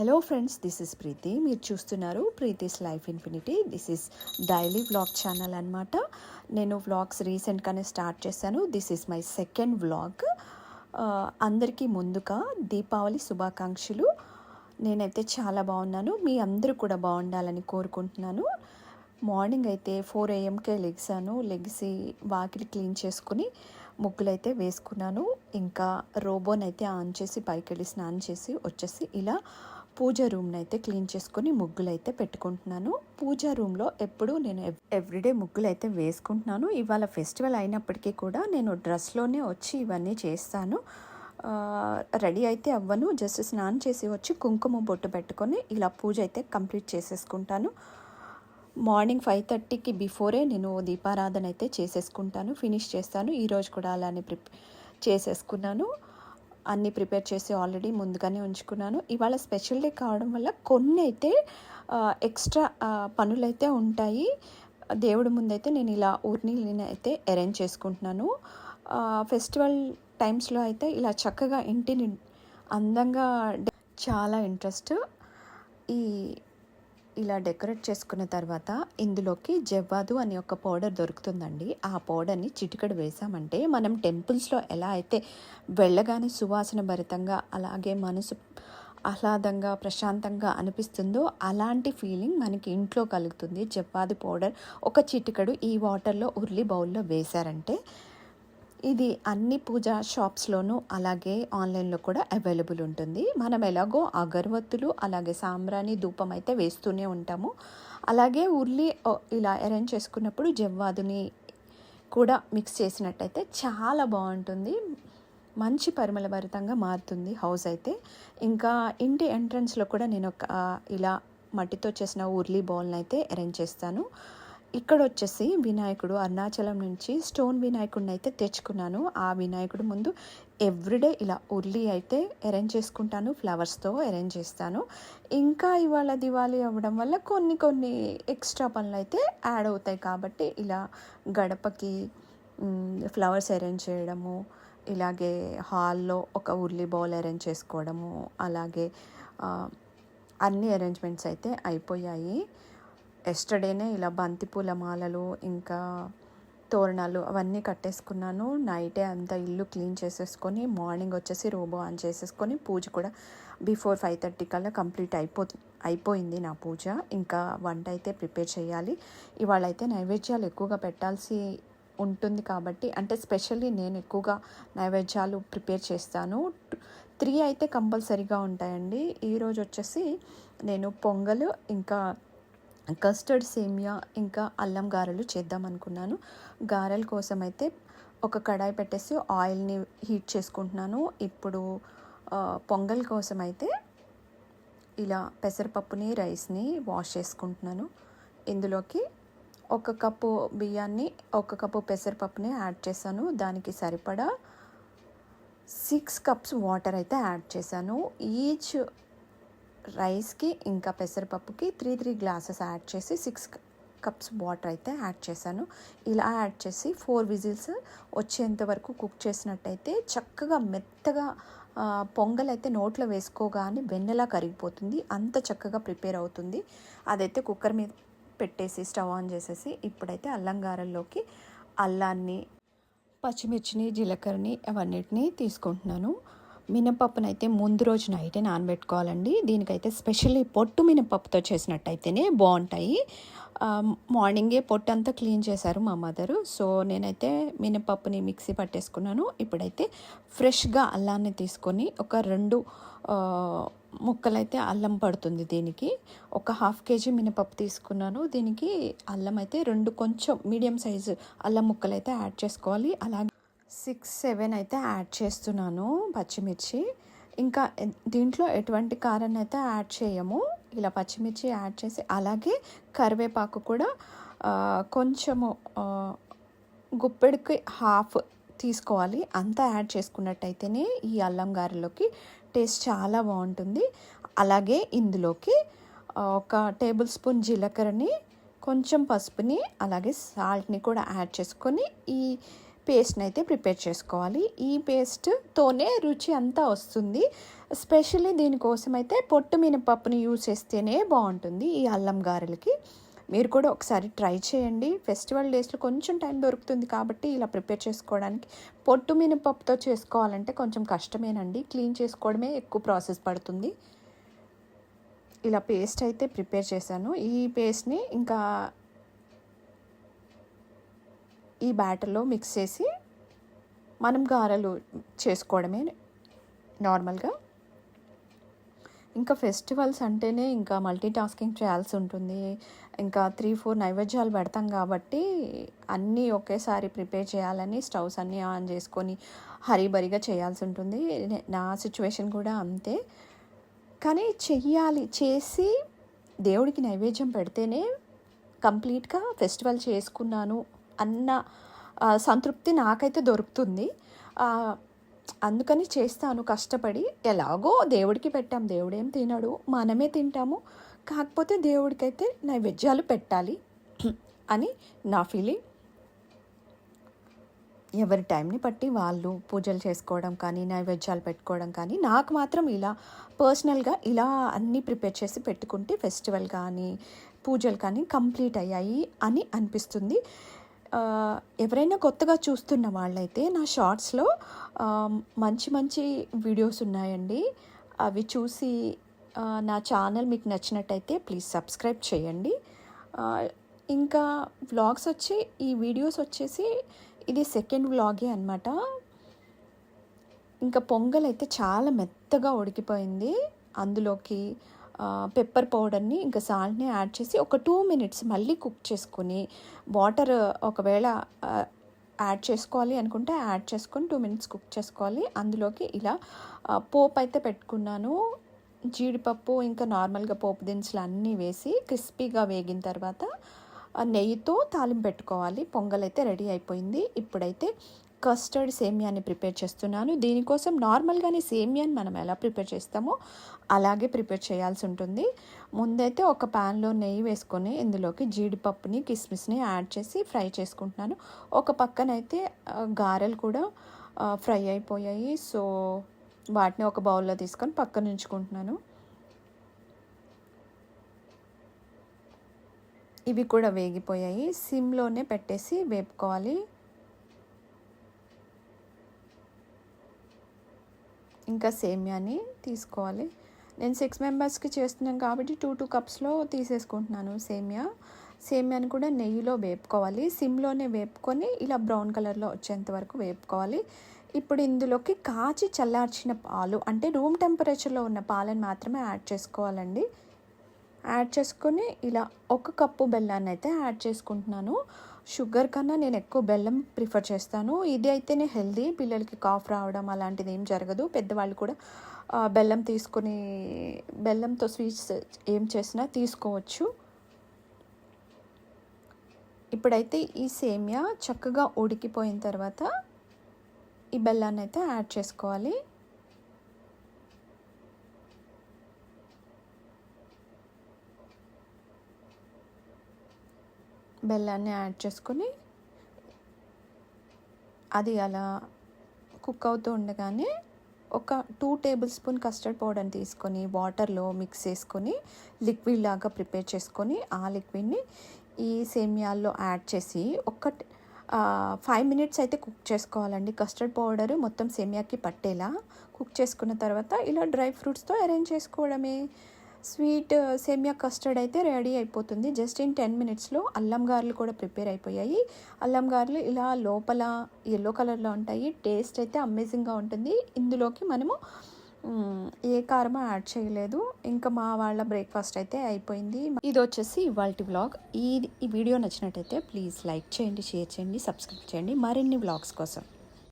Hello friends this is Preethi మీరు చూస్తున్నారు Preethi's life infinity this is daily vlog channel అనమాట నేను vlogs రీసెంట్గానే స్టార్ట్ చేశాను. This is my second vlog అందరికీ ముందుగా దీపావళి శుభాకాంక్షలు. నేనైతే చాలా బాగున్నాను. మీ అందరూ కూడా బాగుండాలని కోరుకుంటున్నాను. మార్నింగ్ అయితే ఫోర్ ఏఎంకే లెగ్సాను లెగిసి వాకిలి క్లీన్ చేసుకుని ముగ్గులు అయితే వేసుకున్నాను. ఇంకా రోబోన్ అయితే ఆన్ చేసి పైకి వెళ్ళి స్నానం చేసి వచ్చేసి ఇలా పూజ రూమ్ని అయితే క్లీన్ చేసుకొని ముగ్గులు అయితే పెట్టుకుంటున్నాను. పూజ రూమ్లో ఎప్పుడు నేను ఎవ్- ఎవ్రీడే ముగ్గులు అయితే వేసుకుంటున్నాను. ఇవాళ ఫెస్టివల్ అయినప్పటికీ కూడా నేను డ్రెస్లోనే వచ్చి ఇవన్నీ చేస్తాను. రెడీ అయితే అవ్వను. జస్ట్ స్నానం చేసి వచ్చి కుంకుమ బొట్టు పెట్టుకొని ఇలా పూజ అయితే కంప్లీట్ చేసేసుకుంటాను. మార్నింగ్ ఫైవ్ థర్టీకి బిఫోరే నేను దీపారాధన అయితే చేసేసుకుంటాను. ఫినిష్ చేస్తాను. ఈరోజు కూడా అలానే ప్రిప్ చేసేసుకున్నాను. అన్నీ ప్రిపేర్ చేసి ఆల్రెడీ ముందుగానే ఉంచుకున్నాను. ఇవాళ స్పెషల్ డే కావడం వల్ల కొన్ని అయితే ఎక్స్ట్రా పనులైతే ఉంటాయి. దేవుడి ముందైతే నేను ఇలా ఊరిని అయితే అరేంజ్ చేసుకుంటున్నాను. ఫెస్టివల్ టైమ్స్లో అయితే ఇలా చక్కగా ఇంటిని అందంగా చాలా ఇంట్రెస్ట్. ఈ ఇలా డెకరేట్ చేసుకున్న తర్వాత ఇందులోకి జవ్వాదు అనే ఒక పౌడర్ దొరుకుతుందండి. ఆ పౌడర్ని చిటికడు వేసామంటే మనం టెంపుల్స్లో ఎలా అయితే వెళ్ళగానే సువాసన భరితంగా అలాగే మనసు ఆహ్లాదంగా ప్రశాంతంగా అనిపిస్తుందో అలాంటి ఫీలింగ్ మనకి ఇంట్లో కలుగుతుంది. జవ్వాదు పౌడర్ ఒక చిటికడు ఈ వాటర్లో ఉర్లి బౌల్లో వేశారంటే ఇది అన్ని పూజా షాప్స్లోనూ అలాగే ఆన్లైన్లో కూడా అవైలబుల్ ఉంటుంది. మనం ఎలాగో అగరవత్తులు అలాగే సాంబ్రాణి ధూపం అయితే వేస్తూనే ఉంటాము. అలాగే ఉర్లి ఇలా అరేంజ్ చేసుకున్నప్పుడు జవ్వాదుని కూడా మిక్స్ చేసినట్టయితే చాలా బాగుంటుంది. మంచి పరిమళభరితంగా మారుతుంది హౌస్ అయితే. ఇంకా ఇంటి ఎంట్రన్స్లో కూడా నేను ఒక ఇలా మట్టితో చేసిన ఉర్లీ బౌల్ని అయితే అరేంజ్ చేస్తాను. ఇక్కడ వచ్చేసి వినాయకుడు అరుణాచలం నుంచి స్టోన్ వినాయకుడిని అయితే తెచ్చుకున్నాను. ఆ వినాయకుడు ముందు ఎవ్రీడే ఇలా ఉర్లీ అయితే అరేంజ్ చేసుకుంటాను ఫ్లవర్స్తో అరేంజ్ చేస్తాను. ఇంకా ఇవాళ దివాళీ అవ్వడం వల్ల కొన్ని కొన్ని ఎక్స్ట్రా పనులు అయితే యాడ్ అవుతాయి కాబట్టి ఇలా గడపకి ఫ్లవర్స్ అరేంజ్ చేయడము ఇలాగే హాల్లో ఒక ఉర్లీ బౌల్ అరేంజ్ చేసుకోవడము అలాగే అన్ని అరేంజ్మెంట్స్ అయితే అయిపోయాయి. ఎస్టర్డేనే ఇలా బంతిపూల మాలలు ఇంకా తోరణాలు అవన్నీ కట్టేసుకున్నాను. నైటే అంతా ఇల్లు క్లీన్ చేసేసుకొని మార్నింగ్ వచ్చేసి రోబో ఆన్ చేసేసుకొని పూజ కూడా బిఫోర్ ఫైవ్ థర్టీ కల్లా కంప్లీట్ అయిపో అయిపోయింది నా పూజ. ఇంకా వంట అయితే ప్రిపేర్ చేయాలి. ఇవాళ అయితే నైవేద్యాలు ఎక్కువగా పెట్టాల్సి ఉంటుంది కాబట్టి అంటే స్పెషల్లీ నేను ఎక్కువగా నైవేద్యాలు ప్రిపేర్ చేస్తాను. త్రీ అయితే కంపల్సరీగా ఉంటాయండి. ఈరోజు వచ్చేసి నేను పొంగల్ ఇంకా కస్టర్డ్ సేమియా ఇంకా అల్లం గారెలు చేద్దాం అనుకున్నాను. గారెల కోసం అయితే ఒక కడాయి పెట్టేసి ఆయిల్ని హీట్ చేసుకుంటున్నాను. ఇప్పుడు పొంగల్ కోసం అయితే ఇలా పెసరపప్పుని రైస్ని వాష్ చేసుకుంటున్నాను. ఇందులోకి ఒక కప్పు బియ్యాన్ని ఒక కప్పు పెసరపప్పుని యాడ్ చేశాను. దానికి సరిపడా సిక్స్ కప్స్ వాటర్ అయితే యాడ్ చేశాను. ఈచ్ రైస్కి ఇంకా పెసరపప్పుకి త్రీ త్రీ గ్లాసెస్ యాడ్ చేసి సిక్స్ కప్స్ వాటర్ అయితే యాడ్ చేశాను. ఇలా యాడ్ చేసి ఫోర్ విజిల్స్ వచ్చేంత వరకు కుక్ చేసినట్టయితే చక్కగా మెత్తగా పొంగలైతే నోట్లో వేసుకోగానే వెన్నెలా కరిగిపోతుంది అంత చక్కగా ప్రిపేర్ అవుతుంది. అదైతే కుక్కర్ మీద పెట్టేసి స్టవ్ ఆన్ చేసేసి ఇప్పుడైతే అల్లం గారెల్లోకి అల్లాన్ని పచ్చిమిర్చిని జీలకర్రని అవన్నిటిని తీసుకుంటున్నాను. మినపప్పునైతే ముందు రోజు నైటే నానబెట్టుకోవాలండి. దీనికైతే స్పెషల్లీ పొట్టు మినపప్పుతో చేసినట్టయితేనే బాగుంటాయి మార్నింగే పొట్టు అంతా క్లీన్ చేశారు మా మదరు. సో నేనైతే మినపప్పుని మిక్సీ పట్టేసుకున్నాను. ఇప్పుడైతే ఫ్రెష్గా అల్లాన్ని తీసుకొని ఒక రెండు ముక్కలైతే అల్లం పడుతుంది దీనికి. ఒక హాఫ్ కేజీ మినపప్పు తీసుకున్నాను. దీనికి అల్లం అయితే రెండు కొంచెం మీడియం సైజు అల్లం ముక్కలు అయితే యాడ్ చేసుకోవాలి. అలాగే సిక్స్ సెవెన్ అయితే యాడ్ చేస్తున్నాను పచ్చిమిర్చి. ఇంకా దీంట్లో ఎటువంటి కారం అయితే యాడ్ చేయము. ఇలా పచ్చిమిర్చి యాడ్ చేసి అలాగే కరివేపాకు కూడా కొంచెము గుప్పెడికి హాఫ్ తీసుకోవాలి. అంతా యాడ్ చేసుకున్నట్టయితేనే ఈ అల్లం గారెలోకి టేస్ట్ చాలా బాగుంటుంది. అలాగే ఇందులోకి ఒక టేబుల్ స్పూన్ జీలకర్రని కొంచెం పసుపుని అలాగే సాల్ట్ని కూడా యాడ్ చేసుకొని ఈ పేస్ట్ని అయితే ప్రిపేర్ చేసుకోవాలి. ఈ పేస్ట్తోనే రుచి అంతా వస్తుంది. స్పెషల్లీ దీనికోసం అయితే పొట్టు మినపప్పుని యూజ్ చేస్తేనే బాగుంటుంది ఈ అల్లం గారెలకి. మీరు కూడా ఒకసారి ట్రై చేయండి. ఫెస్టివల్ డేస్లో కొంచెం టైం దొరుకుతుంది కాబట్టి ఇలా ప్రిపేర్ చేసుకోవడానికి. పొట్టు మినపప్పుతో చేసుకోవాలంటే కొంచెం కష్టమేనండి. క్లీన్ చేసుకోవడమే ఎక్కువ ప్రాసెస్ పడుతుంది. ఇలా పేస్ట్ అయితే ప్రిపేర్ చేశాను. ఈ పేస్ట్ని ఇంకా ఈ బ్యాటర్లో మిక్స్ చేసి మనం గారెలు చేసుకోవడమే నార్మల్గా. ఇంకా ఫెస్టివల్స్ అంటేనే ఇంకా మల్టీ టాస్కింగ్ చేయాల్సి ఉంటుంది. ఇంకా త్రీ ఫోర్ నైవేద్యాలు పెడతాం కాబట్టి అన్నీ ఒకేసారి ప్రిపేర్ చేయాలని స్టవ్స్ అన్నీ ఆన్ చేసుకొని హరీబరిగా చేయాల్సి ఉంటుంది. నా సిచ్యువేషన్ కూడా అంతే. కానీ చెయ్యాలి చేసి దేవుడికి నైవేద్యం పెడితేనే కంప్లీట్గా ఫెస్టివల్ చేసుకున్నాను అన్న సంతృప్తి నాకైతే దొరుకుతుంది. అందుకని చేస్తాను కష్టపడి. ఎలాగో దేవుడికి పెట్టాం దేవుడేం తినడు మనమే తింటాము. కాకపోతే దేవుడికైతే నైవేద్యాలు పెట్టాలి అని నా ఫీలింగ్. ఎవరి టైంని బట్టి వాళ్ళు పూజలు చేసుకోవడం కానీ నైవేద్యాలు పెట్టుకోవడం కానీ నాకు మాత్రం ఇలా పర్సనల్గా ఇలా అన్నీ ప్రిపేర్ చేసి పెట్టుకుంటే ఫెస్టివల్ కానీ పూజలు కానీ కంప్లీట్ అయ్యాయి అని అనిపిస్తుంది. ఎవరైనా కొత్తగా చూస్తున్న వాళ్ళైతే నా షార్ట్స్లో మంచి మంచి వీడియోస్ ఉన్నాయండి. అవి చూసి నా ఛానల్ మీకు నచ్చినట్టయితే ప్లీజ్ సబ్స్క్రైబ్ చేయండి. ఇంకా వ్లాగ్స్ వచ్చి ఈ వీడియోస్ వచ్చేసి ఇది సెకండ్ వ్లాగే అనమాట ఇంకా పొంగల్ అయితే చాలా మెత్తగా ఉడికిపోయింది. అందులోకి పెప్పర్ పౌడర్ని ఇంకా సాల్ట్ని యాడ్ చేసి ఒక టూ మినిట్స్ మళ్ళీ కుక్ చేసుకొని వాటర్ ఒకవేళ యాడ్ చేసుకోవాలి అనుకుంటే యాడ్ చేసుకొని టూ మినిట్స్ కుక్ చేసుకోవాలి. అందులోకి ఇలా పోపు అయితే పెట్టుకున్నాను. జీడిపప్పు ఇంకా నార్మల్గా పోపు దినుసులు అన్నీ వేసి క్రిస్పీగా వేగిన తర్వాత నెయ్యితో తాలింపు పెట్టుకోవాలి. పొంగల్ అయితే రెడీ అయిపోయింది. ఇప్పుడైతే కస్టర్డ్ సేమియాని ప్రిపేర్ చేస్తున్నాను. దీనికోసం నార్మల్గానే సేమియాని మనం ఎలా ప్రిపేర్ చేస్తామో అలాగే ప్రిపేర్ చేయాల్సి ఉంటుంది. ముందైతే ఒక ప్యాన్లో నెయ్యి వేసుకొని ఇందులోకి జీడిపప్పుని కిస్మిస్ని యాడ్ చేసి ఫ్రై చేసుకుంటున్నాను. ఒక పక్కనైతే గారెలు కూడా ఫ్రై అయిపోయాయి. సో వాటిని ఒక బౌల్లో తీసుకొని పక్కన ఉంచుకుంటున్నాను. ఇవి కూడా వేగిపోయాయి. సిమ్లోనే పెట్టేసి వేపుకోవాలి. ఇంకా సేమ్యాని తీసుకోవాలి. నేను సిక్స్ మెంబర్స్కి చేస్తున్నాం కాబట్టి టూ టూ కప్స్లో తీసేసుకుంటున్నాను సేమియా. సేమియాని కూడా నెయ్యిలో వేపుకోవాలి. సిమ్లోనే వేపుకొని ఇలా బ్రౌన్ కలర్లో వచ్చేంత వరకు వేపుకోవాలి. ఇప్పుడు ఇందులోకి కాచి చల్లార్చిన పాలు అంటే రూమ్ టెంపరేచర్లో ఉన్న పాలను మాత్రమే యాడ్ చేసుకోవాలండి. యాడ్ చేసుకొని ఇలా ఒక కప్పు బెల్లాన్ని అయితే యాడ్ చేసుకుంటున్నాను. షుగర్ కన్నా నేను ఎక్కువ బెల్లం ప్రిఫర్ చేస్తాను. ఇది అయితేనే హెల్దీ. పిల్లలకి కాఫ్ రావడం అలాంటిది ఏం జరగదు. పెద్దవాళ్ళు కూడా బెల్లం తీసుకుని బెల్లంతో స్వీట్స్ ఏం చేసినా తీసుకోవచ్చు. ఇప్పుడైతే ఈ సేమియా చక్కగా ఉడికిపోయిన తర్వాత ఈ బెల్లాన్ని అయితే యాడ్ చేసుకోవాలి. బెల్లాన్ని యాడ్ చేసుకొని అది అలా కుక్ అవుతూ ఉండగానే ఒక టూ టేబుల్ స్పూన్ కస్టర్డ్ పౌడర్ని తీసుకొని వాటర్లో మిక్స్ చేసుకొని లిక్విడ్ లాగా ప్రిపేర్ చేసుకొని ఆ లిక్విడ్ని ఈ సేమియాల్లో యాడ్ చేసి ఒక ఫైవ్ మినిట్స్ అయితే కుక్ చేసుకోవాలండి. కస్టర్డ్ పౌడరు మొత్తం సేమియాకి పట్టేలా కుక్ చేసుకున్న తర్వాత ఇలా డ్రై ఫ్రూట్స్తో అరేంజ్ చేసుకోవడమే. స్వీట్ సేమియా కస్టర్డ్ అయితే రెడీ అయిపోతుంది. జస్ట్ ఇన్ టెన్ మినిట్స్లో అల్లం గారెలు కూడా ప్రిపేర్ అయిపోయాయి. అల్లం గారెలు ఇలా లోపల ఎల్లో కలర్లో ఉంటాయి. టేస్ట్ అయితే అమేజింగ్గా ఉంటుంది. ఇందులోకి మనము ఏ కారం యాడ్ చేయలేదు. ఇంకా మా వాళ్ళ బ్రేక్ఫాస్ట్ అయితే అయిపోయింది. ఇది వచ్చేసి ఇవాళ వ్లాగ్. ఈ ఈ వీడియో నచ్చినట్టయితే ప్లీజ్ లైక్ చేయండి షేర్ చేయండి సబ్స్క్రైబ్ చేయండి. మరిన్ని వ్లాగ్స్ కోసం